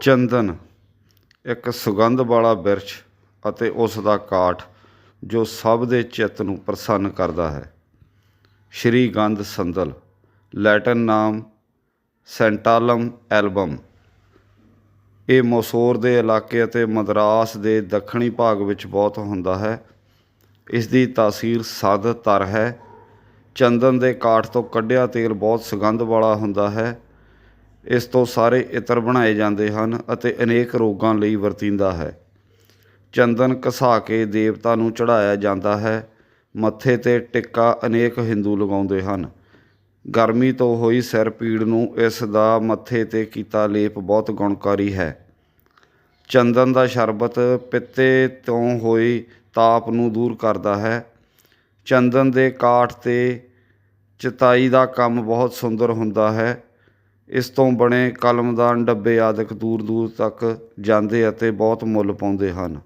ਚੰਦਨ, ਇੱਕ ਸੁਗੰਧ ਵਾਲਾ ਬਿਰਛ ਅਤੇ ਉਸ ਦਾ ਕਾਠ ਜੋ ਸਭ ਦੇ ਚਿੱਤ ਨੂੰ ਪ੍ਰਸੰਨ ਕਰਦਾ ਹੈ। ਸ਼੍ਰੀ ਗੰਧ ਸੰਦਲ ਲੈਟਿਨ ਨਾਮ ਸੈਂਟਾਲਮ ਐਲਬਮ। ਇਹ ਮਸੂਰ ਦੇ ਇਲਾਕੇ ਅਤੇ ਮਦਰਾਸ ਦੇ ਦੱਖਣੀ ਭਾਗ ਵਿੱਚ ਬਹੁਤ ਹੁੰਦਾ ਹੈ। ਇਸ ਦੀ ਤਾਸੀਰ ਸਦ ਤਰ ਹੈ। ਚੰਦਨ ਦੇ ਕਾਠ ਤੋਂ ਕੱਢਿਆ ਤੇਲ ਬਹੁਤ ਸੁਗੰਧ ਵਾਲਾ ਹੁੰਦਾ ਹੈ। ਇਸ ਤੋਂ ਸਾਰੇ ਇਤਰ ਬਣਾਏ ਜਾਂਦੇ ਹਨ ਅਤੇ ਅਨੇਕ ਰੋਗਾਂ ਲਈ ਵਰਤੀਂਦਾ ਹੈ। ਚੰਦਨ ਘਸਾ ਕੇ ਦੇਵਤਾ ਨੂੰ ਚੜਾਇਆ ਜਾਂਦਾ ਹੈ। ਮੱਥੇ ਤੇ ਟਿੱਕਾ ਅਨੇਕ ਹਿੰਦੂ ਲਗਾਉਂਦੇ ਹਨ। ਗਰਮੀ ਤੋਂ ਹੋਈ ਸਿਰ ਪੀੜ ਨੂੰ ਇਸ ਦਾ ਮੱਥੇ ਤੇ ਕੀਤਾ ਲੇਪ ਬਹੁਤ ਗੁਣਕਾਰੀ ਹੈ। ਚੰਦਨ ਦਾ ਸ਼ਰਬਤ ਪਿੱਤੇ ਤੋਂ ਹੋਈ ਤਾਪ ਨੂੰ ਦੂਰ ਕਰਦਾ ਹੈ। ਚੰਦਨ ਦੇ ਕਾਠ ਤੇ ਚਤਾਈ ਦਾ ਕੰਮ ਬਹੁਤ ਸੁੰਦਰ ਹੁੰਦਾ ਹੈ। ਇਸ ਤੋਂ ਬਣੇ ਕਲਮਦਾਨ ਡੱਬੇ ਆਦਿਕ ਦੂਰ ਦੂਰ ਤੱਕ ਜਾਂਦੇ ਅਤੇ ਬਹੁਤ ਮੁੱਲ ਪਾਉਂਦੇ ਹਨ।